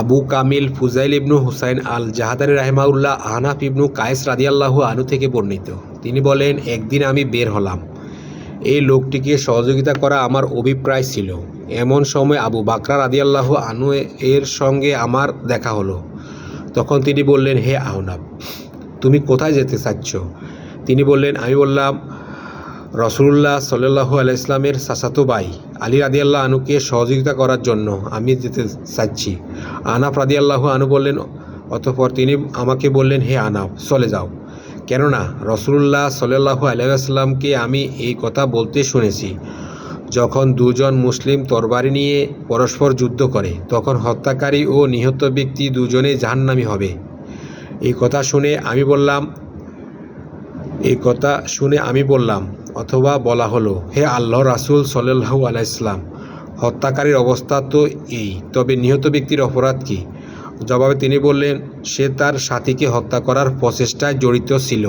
আবু কামিল ফুজাইল ইবনু হুসাইন আল জাহাদারি রাহেমাউল্লাহ আহনাফ ইবনু কায়েস রাদিয়াল্লাহু আনু থেকে বর্ণিত। তিনি বলেন, একদিন আমি বের হলাম। এই লোকটিকে সহযোগিতা করা আমার অভিপ্রায় ছিল। এমন সময় আবু বাকরা রাদিয়াল্লাহু আনু এর সঙ্গে আমার দেখা হলো। তখন তিনি বললেন, হে আহনাব তুমি কোথায় যেতে চাচ্ছ? তিনি বললেন, আমি বললাম রসুল্লাহ সাল্লু আলাইসলামের সাসাতো বাই আলী রাদিয়াল্লাহ আনুকে সহযোগিতা করার জন্য আমি যেতে চাচ্ছি। আনাফ রাদিয়াল্লাহু আনু বললেন, অতঃপর তিনি আমাকে বললেন, হে আনাফ, চলে যাও। কেননা রসুল্লাহ সাল্লাহু আলাইসাল্লামকে আমি এই কথা বলতে শুনেছি। যখন দুজন মুসলিম তরবারি নিয়ে পরস্পর যুদ্ধ করে, তখন হত্যাকারী ও নিহত ব্যক্তি দুজনেই জাহান্নামী হবে। এই কথা শুনে আমি বললাম এই কথা শুনে আমি বললাম, অথবা বলা হলো, হে আল্লাহ রাসুল সাল্লাহু আলাইসলাম হত্যাকারীর অবস্থা তো এই, তবে নিহত ব্যক্তির অপরাধ কী? জবাবে তিনি বললেন, সে তার সাথীকে হত্যা করার প্রচেষ্টায় জড়িত ছিল।